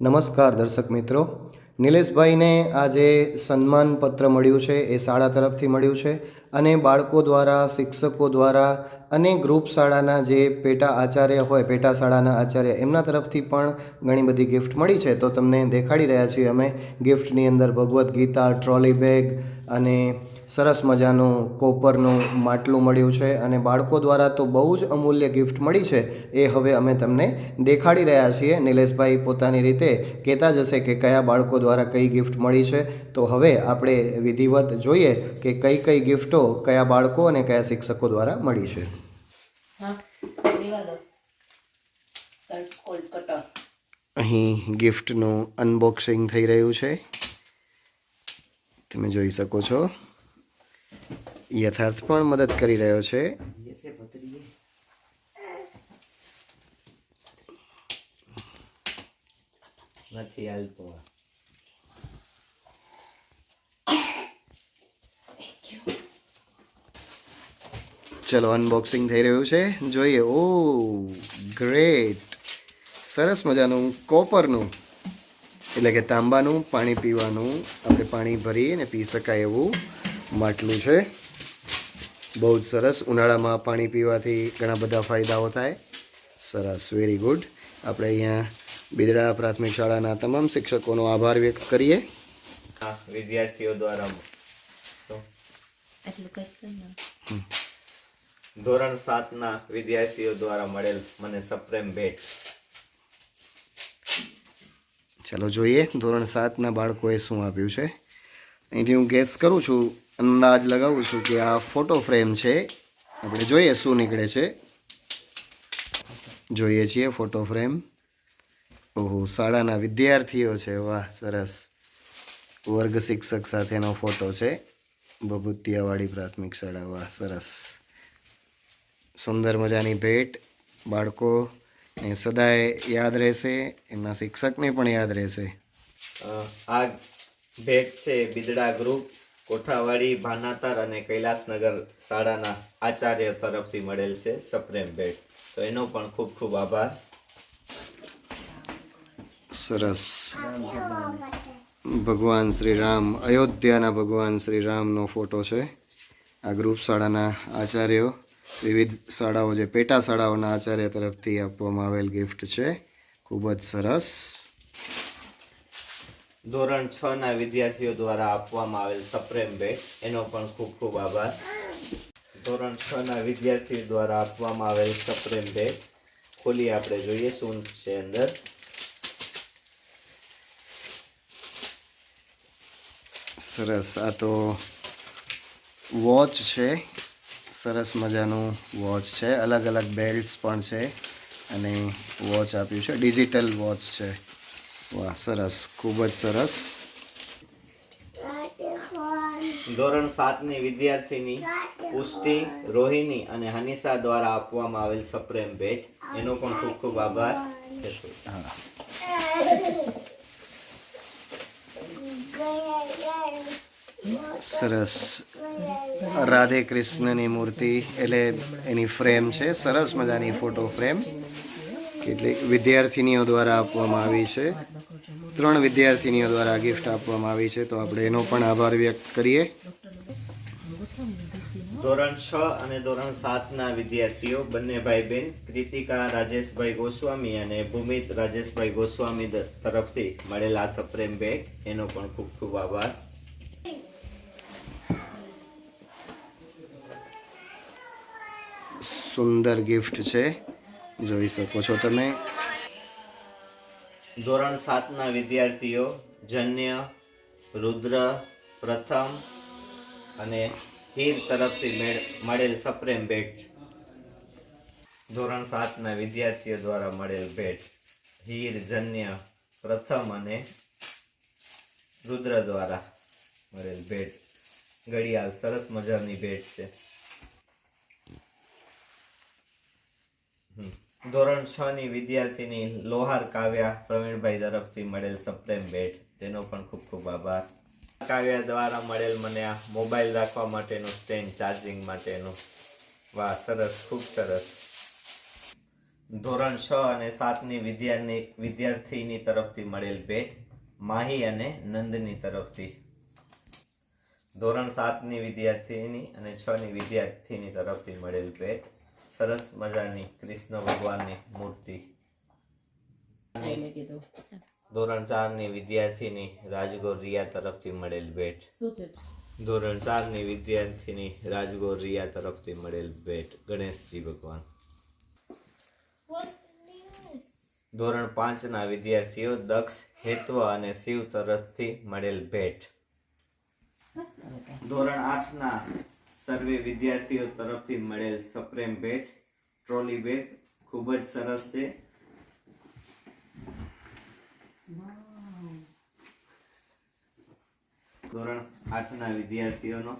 નમસ્કાર દર્શક મિત્રો. નિલેશભાઈને આજે સન્માનપત્ર મળ્યું છે, એ શાળા તરફથી મળ્યું છે અને બાળકો દ્વારા, શિક્ષકો દ્વારા અને ગ્રુપ શાળાના જે પેટા આચાર્ય હોય, પેટા શાળાના આચાર્ય, એમના તરફથી પણ ઘણી બધી ગિફ્ટ મળી છે. તો તમને દેખાડી રહ્યા છીએ અમે ગિફ્ટની અંદર ભગવદ્ ગીતા ટ્રોલી બેગ અને સરસ મજાનું કોપરનું માટલું મળ્યું છે અને બાળકો દ્વારા તો બહુ જ અમૂલ્ય ગિફ્ટ મળી છે. એ હવે અમે તમને દેખાડી રહ્યા છીએ. નિલેશભાઈ પોતાની રીતે કહેતા જ હશે કે કયા બાળકો દ્વારા કઈ ગિફ્ટ મળી છે. તો હવે આપણે વિધિવત જોઈએ કે કઈ કઈ ગિફ્ટો કયા બાળકો અને કયા શિક્ષકો દ્વારા મળી છે. અહીં ગિફ્ટનું અનબોક્સિંગ થઈ રહ્યું છે. તમે જોઈ શકો છો. યથાર્થ પણ મદદ કરી રહ્યો છે. નથી હાલતો ચલો અનબોક્સિંગ થઈ રહ્યું છે. જોઈએ. ઓ ગ્રેટ સરસ મજાનું કોપરનું એટલે કે તાંબાનું પાણી પીવાનું. આપણે પાણી ભરી અને પી શકાય એવું. માટલું છે. બહુ જ સરસ. ઉનાળામાં પાણી પીવાથી ઘણા બધા ફાયદાઓ થાય. સરસ. વેરી ગુડ આપણે અહીંયા બિદડા પ્રાથમિક શાળાના તમામ શિક્ષકોનો આભાર વ્યક્ત કરીએ. હા વિદ્યાર્થીઓ દ્વારા ધોરણ સાતના વિદ્યાર્થીઓ દ્વારા મળેલ મને સપ્રેમ ભેટ. ચાલો જોઈએ ધોરણ સાતના બાળકોએ શું આપ્યું છે. અહીંથી હું ગેસ કરું છું અંદાજ લગાવું છું કે આ ફોટો ફ્રેમ છે. આપણે જોઈએ શું નીકળે છે. જોઈએ છીએ ફોટો ફ્રેમ. ઓહો, શાળાના વિદ્યાર્થીઓ છે. વાહ, સરસ. વર્ગ શિક્ષક સાથેનો ફોટો છે. ભભૂતિયાવાડી પ્રાથમિક શાળા. વાહ, સરસ. સુંદર મજાની ભેટ બાળકો એ સદાય યાદ રહેશે, એમના શિક્ષકને પણ યાદ રહેશે. આ ભેટ છે બિદડા ગ્રુપ. કોઠાવાડી, ભાનાતર અને કૈલાસનગર શાળાના આચાર્ય તરફથી મળેલ છે સપ્રેમ ભેટ તો એનો પણ ખૂબ ખૂબ આભાર. સરસ. ભગવાન શ્રી રામ અયોધ્યાના ભગવાન શ્રી રામનો ફોટો છે. આ ગ્રુપ શાળાના આચાર્યો, વિવિધ શાળાઓ જે પેટા શાળાઓના આચાર્ય તરફથી આપવામાં આવેલ ગિફ્ટ છે. ખૂબ જ સરસ. ધોરણ છ ના વિદ્યાર્થીઓ દ્વારા આપવામાં આવેલ સપ્રેમ બેગ એનો પણ ખૂબ ખૂબ આભાર. ધોરણ છ ના વિદ્યાર્થીઓ દ્વારા આપવામાં આવેલ સપ્રેમ બેગ ખોલી આપણે જોઈએ શું છે અંદર. સરસ. આ તો વોચ છે. સરસ મજાનું વોચ છે. અલગ અલગ બેલ્ટ્સ પણ છે. અને વોચ આપ્યું છે. ડિજિટલ વોચ છે. વાહ સરસ. ખૂબ જ સરસ. ધોરણ સાતની વિદ્યાર્થીની પુષ્ટિ રોહિણી અને હનીસા દ્વારા આપવામાં આવેલ સપ્રેમ ભેટ. એનો પણ ખૂબ ખૂબ આભાર. સરસ. રાધે કૃષ્ણની મૂર્તિ એટલે એની ફ્રેમ છે. સરસ મજાની ફોટો ફ્રેમ. કેટલીક વિદ્યાર્થિનીઓ દ્વારા આપવામાં આવી છે. ત્રણ વિદ્યાર્થિનીઓ દ્વારા ગિફ્ટ આપવામાં આવી છે. તો આપણે એનો પણ આભાર વ્યક્ત કરીએ. ધોરણ છ અને ધોરણ સાતના વિદ્યાર્થીઓ બંને ભાઈ બહેન કૃતિકા રાજેશભાઈ ગોસ્વામી અને ભૂમિત રાજેશભાઈ ગોસ્વામી તરફથી મળેલા સપ્રેમ બેગ. એનો પણ ખૂબ ખૂબ આભાર. સુંદર ગિફ્ટ છે. જોઈ શકો છો તમે. ધોરણ સાતના વિદ્યાર્થીઓ, જન્ય, રુદ્ર, પ્રથમ અને હીર તરફથી મેળ- મળેલ સપ્રેમ ભેટ ધોરણ સાતના વિદ્યાર્થીઓ દ્વારા મળેલ ભેટ હીર, જન્ય, પ્રથમ અને રુદ્ર દ્વારા મળેલ ભેટ ઘડિયાળ સરસ મજાની ભેટ છે. હમ. ધોરણ છ ની વિદ્યાર્થીની લોહાર કાવ્યા પ્રવીણભાઈ તરફથી મળેલ સપ્રેમ ભેટ. તેનો પણ ખૂબ ખૂબ આભાર. કાવ્યા દ્વારા મળેલ મને આ મોબાઈલ રાખવા માટેનું સ્ટેન્ડ ચાર્જિંગ માટેનું. વાહ, સરસ, ખૂબ સરસ. ધોરણ છ અને સાતની વિદ્યાની વિદ્યાર્થીની તરફથી મળેલ ભેટ માહી અને નંદની તરફથી. ધોરણ સાતની વિદ્યાર્થીની અને છ ની વિદ્યાર્થીની તરફથી મળેલ ભેટ. સરસ મજાની કૃષ્ણ ભગવાનની મૂર્તિ. ધોરણ ચારની વિદ્યાર્થીની રાજગોર રિયા તરફથી મળેલ ભેટ. ધોરણ ચારની વિદ્યાર્થીની રાજગોર રિયા તરફથી મળેલ ભેટ. ગણેશજી ભગવાન. ધોરણ પાંચના વિદ્યાર્થીઓ દક્ષ હેત્વ અને શિવ તરફથી મળેલ ભેટ. ધોરણ આઠના સર્વે વિદ્યાર્થીઓ તરફથી મળેલ સપ્રેમ ભેટ, ટ્રોલી બેગ ખૂબ જ સરસ છે. ધોરણ આઠના વિદ્યાર્થીઓનો